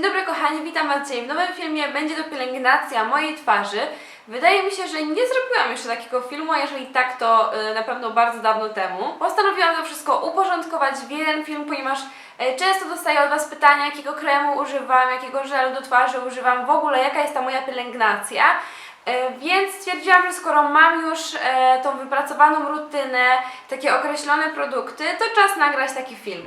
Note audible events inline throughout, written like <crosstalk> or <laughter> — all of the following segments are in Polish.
Dzień dobry kochani, witam Was dzisiaj w nowym filmie. Będzie to pielęgnacja mojej twarzy. Wydaje mi się, że nie zrobiłam jeszcze takiego filmu, a jeżeli tak, to y, na pewno bardzo dawno temu. Postanowiłam to wszystko uporządkować w jeden film, ponieważ y, często dostaję od Was pytania, jakiego kremu używam, jakiego żelu do twarzy używam, w ogóle jaka jest ta moja pielęgnacja. E, Więc stwierdziłam, że skoro mam już tą wypracowaną rutynę, takie określone produkty, to czas nagrać taki film.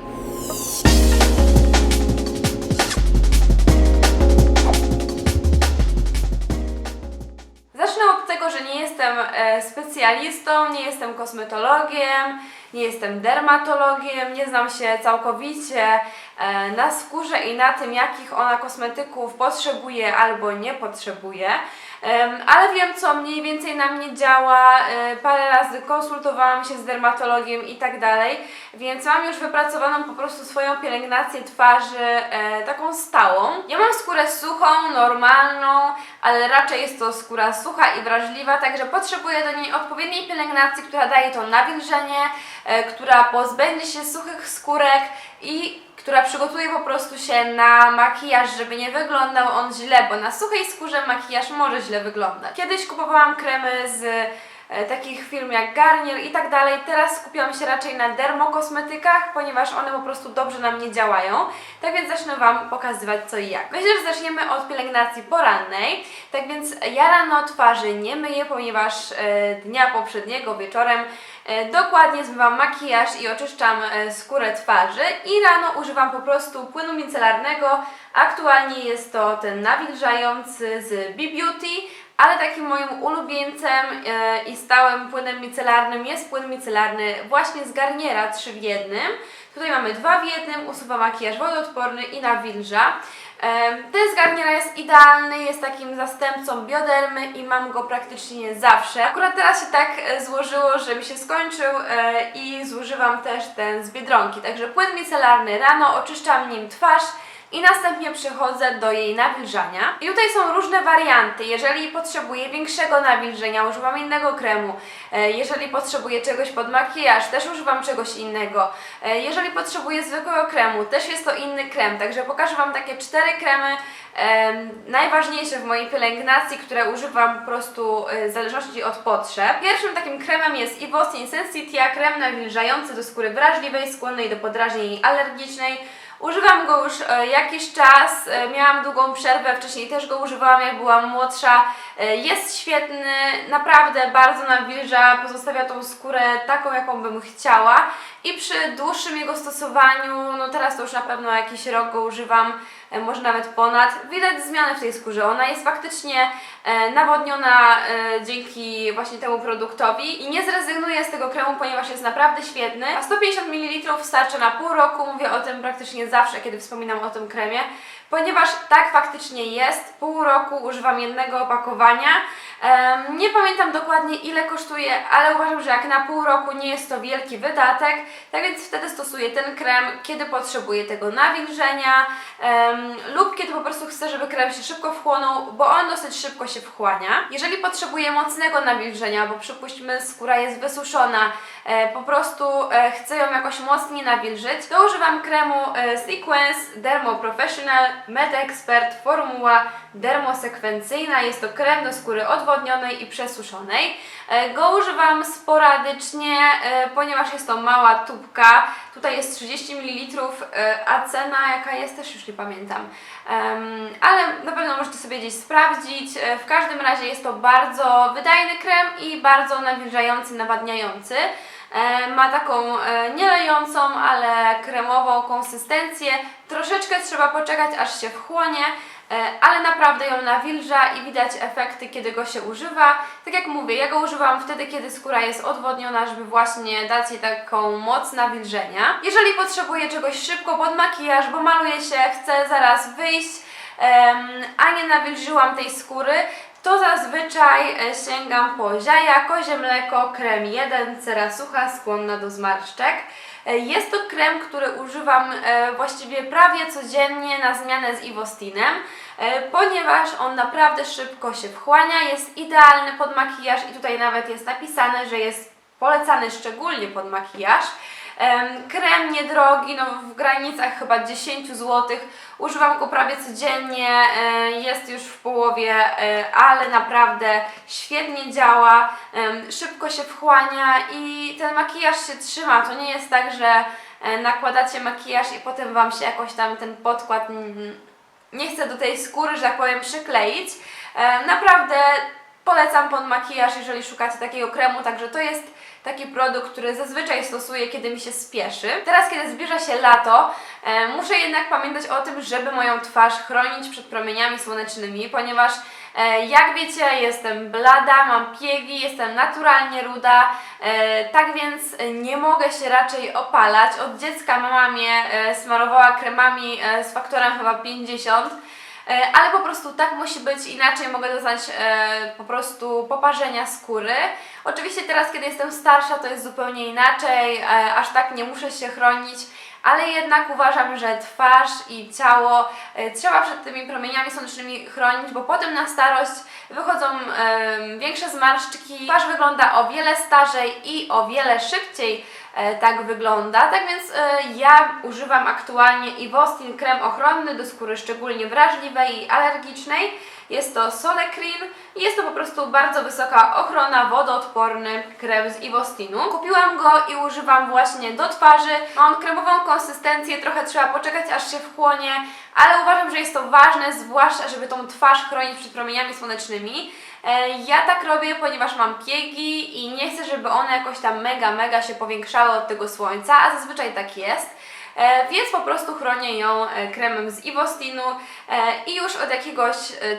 Że nie jestem e, specjalistą, nie jestem kosmetologiem, nie jestem dermatologiem, nie znam się całkowicie e, na skórze i na tym, jakich ona kosmetyków potrzebuje albo nie potrzebuje. Ale wiem, co mniej więcej na mnie działa. E, parę razy konsultowałam się z dermatologiem i tak dalej, więc mam już wypracowaną po prostu swoją pielęgnację twarzy e, taką stałą. Ja mam skórę suchą, normalną, ale raczej jest to skóra sucha i wrażliwa, także potrzebuję do niej odpowiedniej pielęgnacji, która daje to nawilżenie, która pozbędzie się suchych skórek i która przygotuje po prostu się na makijaż, żeby nie wyglądał on źle, bo na suchej skórze makijaż może źle wyglądać. Kiedyś kupowałam kremy z e, takich firm jak Garnier i tak dalej. Teraz skupiam się raczej na dermokosmetykach, ponieważ one po prostu dobrze na mnie działają. Tak więc zacznę Wam pokazywać co i jak. Myślę, że zaczniemy od pielęgnacji porannej. Tak więc ja rano twarzy nie myję, ponieważ e, dnia poprzedniego wieczorem e, dokładnie zmywam makijaż i oczyszczam e, skórę twarzy i rano używam po prostu płynu micelarnego. Aktualnie jest to ten nawilżający z B-Beauty, ale takim moim ulubieńcem e, i stałym płynem micelarnym jest płyn micelarny właśnie z Garniera 3 w jednym. Tutaj mamy dwa w jednym, usuwa makijaż wodoodporny i nawilża. Ten z jest idealny, jest takim zastępcą biodermy i mam go praktycznie zawsze. Akurat teraz się tak e, złożyło, że mi się skończył e, i zużywam też ten z Biedronki. Także płyn micelarny rano, oczyszczam nim twarz i następnie przechodzę do jej nawilżania. I tutaj są różne warianty. Jeżeli potrzebuję większego nawilżenia, używam innego kremu. E, Jeżeli potrzebuję czegoś pod makijaż, też używam czegoś innego. E, Jeżeli potrzebuję zwykłego kremu, też jest to inny krem. Także pokażę Wam takie cztery kremy em, najważniejsze w mojej pielęgnacji, które używam po prostu e, w zależności od potrzeb. Pierwszym takim kremem jest Ivostin Sensitia, krem nawilżający do skóry wrażliwej, skłonnej do podrażnień alergicznej. Używam go już e, jakiś czas, e, miałam długą przerwę, wcześniej też go używałam jak byłam młodsza. E, jest świetny, naprawdę bardzo nawilża, pozostawia tą skórę taką, jaką bym chciała. I przy dłuższym jego stosowaniu, no teraz to już na pewno jakiś rok go używam, e, może nawet ponad, widać zmiany w tej skórze. Ona jest faktycznie e, nawodniona e, dzięki właśnie temu produktowi i nie zrezygnuję z tego kremu, ponieważ jest naprawdę świetny. A 150 ml starczy na pół roku, mówię o tym praktycznie zawsze, kiedy wspominam o tym kremie, ponieważ tak faktycznie jest. Pół roku używam jednego opakowania. Nie pamiętam dokładnie ile kosztuje, ale uważam, że jak na pół roku nie jest to wielki wydatek, tak więc wtedy stosuję ten krem, kiedy potrzebuję tego nawilżenia lub kiedy po prostu chcę, żeby krem się szybko wchłonął, bo on dosyć szybko się wchłania. Jeżeli potrzebuję mocnego nawilżenia, bo przypuśćmy skóra jest wysuszona, e, po prostu e, chcę ją jakoś mocniej nawilżyć, to używam kremu e, Sequence Dermo Professional Med Expert Formuła dermosekwencyjna. Jest to krem do skóry odwodnionej i przesuszonej. E, Go używam sporadycznie, e, ponieważ jest to mała tubka. Tutaj jest 30 ml, e, a cena jaka jest też już nie pamiętam. Ale na pewno możecie sobie gdzieś sprawdzić. W każdym razie jest to bardzo wydajny krem i bardzo nawilżający, nawadniający. Ma taką e, nie lejącą, ale kremową konsystencję. Troszeczkę trzeba poczekać, aż się wchłonie, e, ale naprawdę ją nawilża i widać efekty, kiedy go się używa. Tak jak mówię, ja go używam wtedy, kiedy skóra jest odwodniona, żeby właśnie dać jej taką moc nawilżenia. Jeżeli potrzebuję czegoś szybko pod makijaż, bo maluję się, chcę zaraz wyjść, a nie nawilżyłam tej skóry, to zazwyczaj e, sięgam po ziaja, kozie mleko, krem 1, cera sucha, skłonna do zmarszczek. E, Jest to krem, który używam e, właściwie prawie codziennie na zmianę z Ivostinem, e, ponieważ on naprawdę szybko się wchłania, jest idealny pod makijaż i tutaj nawet jest napisane, że jest polecany szczególnie pod makijaż. Em, Krem niedrogi, no w granicach chyba 10 zł. Używam go prawie codziennie, e, jest już w połowie, e, ale naprawdę świetnie działa, szybko się wchłania i ten makijaż się trzyma. To nie jest tak, że e, nakładacie makijaż i potem Wam się jakoś tam ten podkład mm, nie chce do tej skóry, że tak powiem, przykleić. Naprawdę polecam pod makijaż, jeżeli szukacie takiego kremu, także to jest taki produkt, który zazwyczaj stosuję, kiedy mi się spieszy. Teraz, kiedy zbliża się lato, e, muszę jednak pamiętać o tym, żeby moją twarz chronić przed promieniami słonecznymi, ponieważ e, jak wiecie, jestem blada, mam piegi, jestem naturalnie ruda, e, tak więc nie mogę się raczej opalać. Od dziecka mama mnie e, smarowała kremami e, z faktorem chyba 50. E, ale po prostu tak musi być, inaczej mogę doznać e, po prostu poparzenia skóry. Oczywiście teraz, kiedy jestem starsza, to jest zupełnie inaczej, e, aż tak nie muszę się chronić, ale jednak uważam, że twarz i ciało trzeba przed tymi promieniami słonecznymi chronić, bo potem na starość wychodzą większe zmarszczki, twarz wygląda o wiele starzej i o wiele szybciej tak wygląda. Tak więc e, ja używam aktualnie Ivostin krem ochronny do skóry szczególnie wrażliwej i alergicznej. Jest to Solecrin i jest to po prostu bardzo wysoka ochrona, wodoodporny krem z Ivostinu. Kupiłam go i używam właśnie do twarzy. Ma on kremową konsystencję, trochę trzeba poczekać aż się wchłonie, ale uważam, że jest to ważne, zwłaszcza żeby tą twarz chronić przed promieniami słonecznymi. E, Ja tak robię, ponieważ mam piegi i nie chcę, żeby one jakoś tam mega, mega się powiększały od tego słońca, a zazwyczaj tak jest. E, więc po prostu chronię ją e, kremem z Ivostinu e, i już od jakiegoś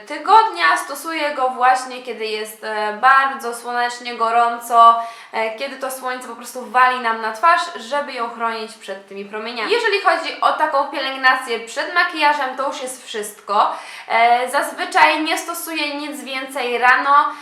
tygodnia stosuję go właśnie, kiedy jest bardzo słonecznie, gorąco, kiedy to słońce po prostu wali nam na twarz, żeby ją chronić przed tymi promieniami. Jeżeli chodzi o taką pielęgnację przed makijażem, to już jest wszystko. Zazwyczaj nie stosuję nic więcej rano,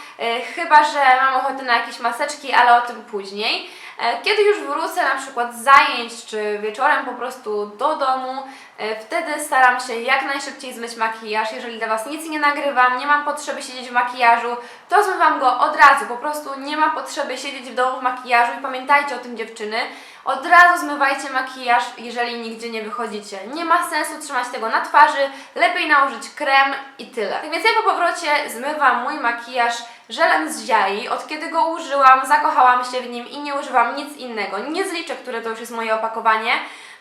chyba że mam ochotę na jakieś maseczki, ale o tym później. E, Kiedy już wrócę na przykład z zajęć, czy wieczorem po prostu do domu, e, wtedy staram się jak najszybciej zmyć makijaż. Jeżeli dla Was nic nie nagrywam, nie mam potrzeby siedzieć w makijażu, to zmywam go od razu. Po prostu nie ma potrzeby siedzieć w domu w makijażu i pamiętajcie o tym dziewczyny. Od razu zmywajcie makijaż, jeżeli nigdzie nie wychodzicie. Nie ma sensu trzymać tego na twarzy, lepiej nałożyć krem i tyle. Tak więc ja po powrocie zmywam mój makijaż żelem z ziai. Od kiedy go użyłam, zakochałam się w nim i nie używam nic innego. Nie zliczę, które to już jest moje opakowanie.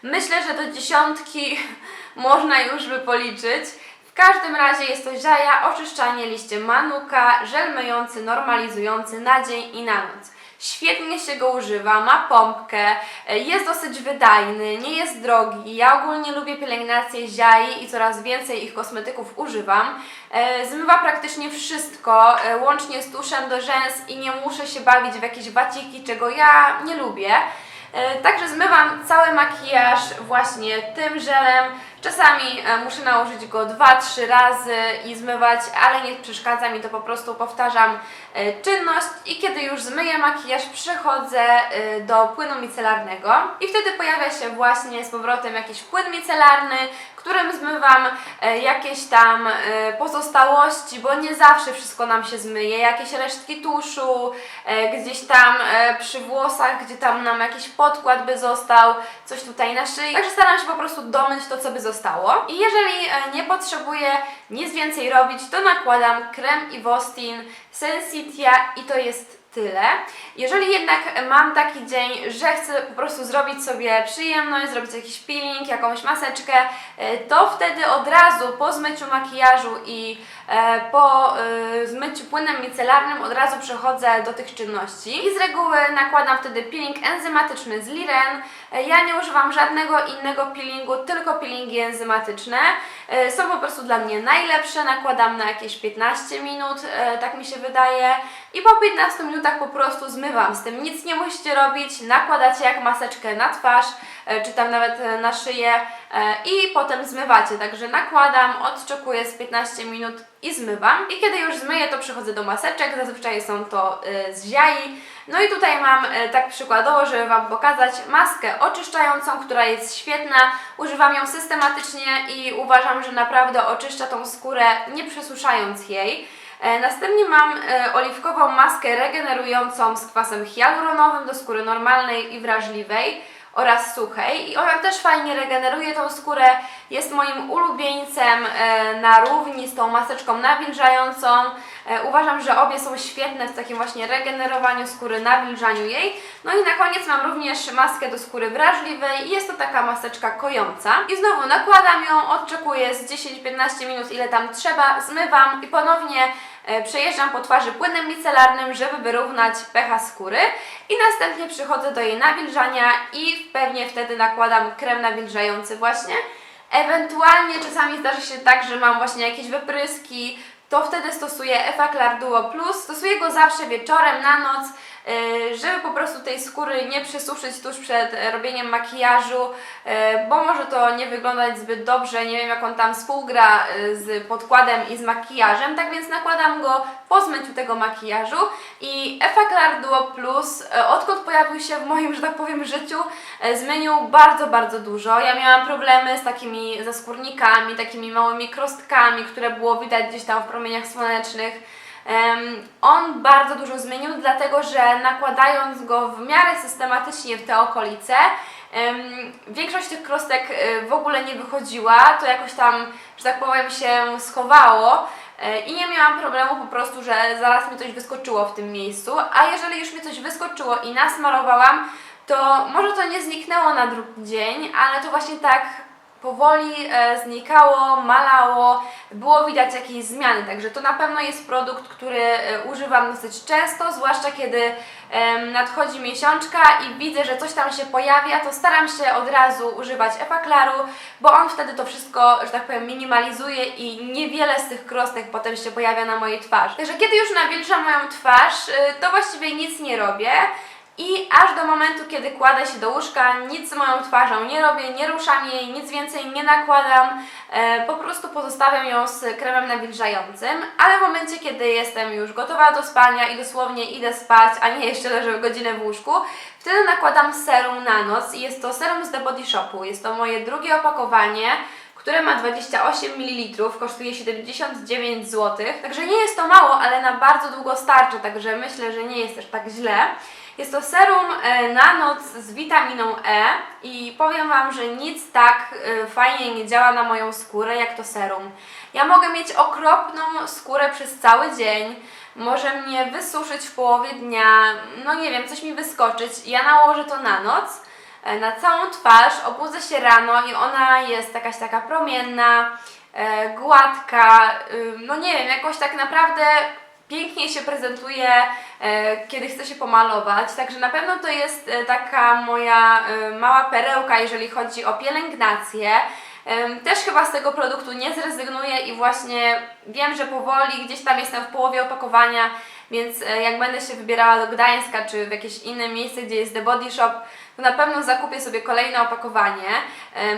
Myślę, że do dziesiątki <laughs> można już by policzyć. W każdym razie jest to ziaja, oczyszczanie liście manuka, żel myjący, normalizujący na dzień i na noc. Świetnie się go używa, ma pompkę, e, jest dosyć wydajny, nie jest drogi. Ja ogólnie lubię pielęgnację ziai i coraz więcej ich kosmetyków używam. E, Zmywa praktycznie wszystko, e, łącznie z tuszem do rzęs i nie muszę się bawić w jakieś waciki, czego ja nie lubię. E, Także zmywam cały makijaż właśnie tym żelem. Czasami e, muszę nałożyć go 2-3 razy i zmywać, ale nie przeszkadza mi to, po prostu powtarzam e, czynność i kiedy już zmyję makijaż, przechodzę do płynu micelarnego i wtedy pojawia się właśnie z powrotem jakiś płyn micelarny, którym zmywam e, jakieś tam e, pozostałości, bo nie zawsze wszystko nam się zmyje, jakieś resztki tuszu, e, gdzieś tam przy włosach, gdzie tam nam jakiś podkład by został, coś tutaj na szyi. Także staram się po prostu domyć to, co by zostało. I jeżeli nie potrzebuję nic więcej robić, to nakładam krem Ivostin Sensitia i to jest tyle. Jeżeli jednak mam taki dzień, że chcę po prostu zrobić sobie przyjemność, zrobić jakiś peeling, jakąś maseczkę, e, to wtedy od razu po zmyciu makijażu i e, po e, zmyciu płynem micelarnym od razu przechodzę do tych czynności. I z reguły nakładam wtedy peeling enzymatyczny z Liren. Ja nie używam żadnego innego peelingu, tylko peelingi enzymatyczne. Są po prostu dla mnie najlepsze. Nakładam na jakieś 15 minut, tak mi się wydaje. I po 15 minutach po prostu zmywam. Z tym nic nie musicie robić. Nakładacie jak maseczkę na twarz, e, czy tam nawet e, na szyję e, i potem zmywacie. Także nakładam, odczekuję z 15 minut i zmywam. I kiedy już zmyję, to przechodzę do maseczek. Zazwyczaj są to z ziai. No i tutaj mam tak przykładowo, żeby Wam pokazać maskę oczyszczającą, która jest świetna. Używam ją systematycznie i uważam, że naprawdę oczyszcza tą skórę, nie przesuszając jej. E, Następnie mam e, oliwkową maskę regenerującą z kwasem hialuronowym do skóry normalnej i wrażliwej. oraz suchej i ona też fajnie regeneruje tą skórę, jest moim ulubieńcem e, na równi z tą maseczką nawilżającą. Uważam, że obie są świetne w takim właśnie regenerowaniu skóry, nawilżaniu jej. No i na koniec mam również maskę do skóry wrażliwej i jest to taka maseczka kojąca. I znowu nakładam ją, odczekuję z 10-15 minut ile tam trzeba, zmywam i ponownie przejeżdżam po twarzy płynem micelarnym, żeby wyrównać pH skóry i następnie przychodzę do jej nawilżania i pewnie wtedy nakładam krem nawilżający właśnie. Ewentualnie czasami zdarzy się tak, że mam właśnie jakieś wypryski, to wtedy stosuję Effaclar Duo Plus. Stosuję go zawsze wieczorem, na noc, żeby po prostu tej skóry nie przysuszyć tuż przed e, robieniem makijażu, yy, bo może to nie wyglądać zbyt dobrze, nie wiem jak on tam współgra yy, z podkładem i z makijażem, tak więc nakładam go po zmyciu tego makijażu i Effaclar Duo Plus, e, odkąd pojawił się w moim, że tak powiem, życiu, e, zmienił bardzo, bardzo dużo. Ja miałam problemy z takimi zaskórnikami, takimi małymi krostkami, które było widać gdzieś tam w promieniach słonecznych. On bardzo dużo zmienił, dlatego że nakładając go w miarę systematycznie w te okolice, większość tych krostek e, w ogóle nie wychodziła, to jakoś tam, że tak powiem, się schowało. E, I nie miałam problemu po prostu, że zaraz mi coś wyskoczyło w tym miejscu, a jeżeli już mi coś wyskoczyło i nasmarowałam, to może to nie zniknęło na drugi dzień, ale to właśnie tak powoli e, znikało, malało, było widać jakieś zmiany, także to na pewno jest produkt, który e, używam dosyć często, zwłaszcza kiedy nadchodzi miesiączka i widzę, że coś tam się pojawia, to staram się od razu używać Epaklaru, bo on wtedy to wszystko, że tak powiem, minimalizuje i niewiele z tych krostek potem się pojawia na mojej twarzy. Także kiedy już nawilżam moją twarz, y, to właściwie nic nie robię. I aż do momentu, kiedy kładę się do łóżka, nic z moją twarzą nie robię, nie ruszam jej, nic więcej nie nakładam, e, po prostu pozostawiam ją z kremem nawilżającym, ale w momencie, kiedy jestem już gotowa do spania i dosłownie idę spać, a nie jeszcze leżę godzinę w łóżku, wtedy nakładam serum na noc i jest to serum z The Body Shopu. Jest to moje drugie opakowanie które ma 28 ml, kosztuje 79 zł. Także nie jest to mało, ale na bardzo długo starczy, także myślę, że nie jest też tak źle. Jest to serum e, na noc z witaminą E i powiem Wam, że nic tak e, fajnie nie działa na moją skórę jak to serum. Ja mogę mieć okropną skórę przez cały dzień, może mnie wysuszyć w połowie dnia, no nie wiem, coś mi wyskoczyć. Ja nałożę to na noc e, na całą twarz, obudzę się rano i ona jest jakaś taka promienna, gładka, no nie wiem, jakoś tak naprawdę pięknie się prezentuje, e, kiedy chcę się pomalować. Także na pewno to jest e, taka moja e, mała perełka, jeżeli chodzi o pielęgnację. Też chyba z tego produktu nie zrezygnuję i właśnie wiem, że powoli gdzieś tam jestem w połowie opakowania, więc jak będę się wybierała do Gdańska czy w jakieś inne miejsce, gdzie jest The Body Shop, to na pewno zakupię sobie kolejne opakowanie.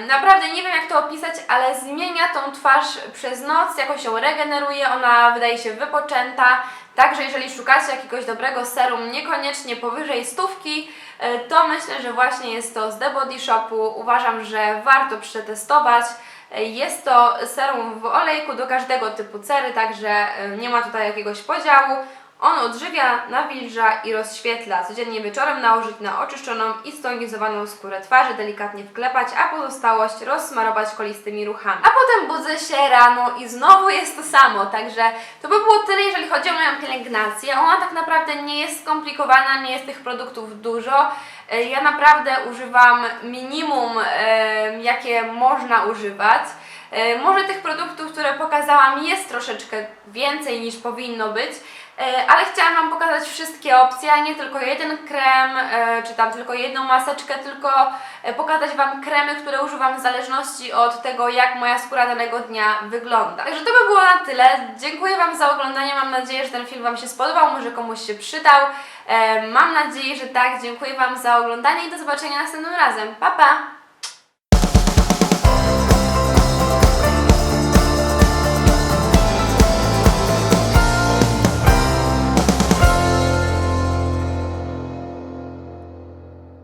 Naprawdę nie wiem jak to opisać, ale zmienia tą twarz przez noc, jakoś ją regeneruje, ona wydaje się wypoczęta. Także jeżeli szukacie jakiegoś dobrego serum, niekoniecznie powyżej stówki, e, to myślę, że właśnie jest to z The Body Shopu. Uważam, że warto przetestować. E, Jest to serum w olejku do każdego typu cery, także e, nie ma tutaj jakiegoś podziału. On odżywia, nawilża i rozświetla. Codziennie wieczorem nałożyć na oczyszczoną i stonizowaną skórę twarzy, delikatnie wklepać, a pozostałość rozsmarować kolistymi ruchami. A potem budzę się rano i znowu jest to samo. Także to by było tyle, jeżeli chodzi o moją pielęgnację. Ona tak naprawdę nie jest skomplikowana, nie jest tych produktów dużo. E, Ja naprawdę używam minimum, e, jakie można używać. E, Może tych produktów, które pokazałam, jest troszeczkę więcej niż powinno być, ale chciałam Wam pokazać wszystkie opcje, a nie tylko jeden krem, e, czy tam tylko jedną maseczkę, tylko e, pokazać Wam kremy, które używam w zależności od tego, jak moja skóra danego dnia wygląda. Także to by było na tyle. Dziękuję Wam za oglądanie. Mam nadzieję, że ten film Wam się spodobał, może komuś się przydał. E, Mam nadzieję, że tak. Dziękuję Wam za oglądanie i do zobaczenia następnym razem. Pa, pa!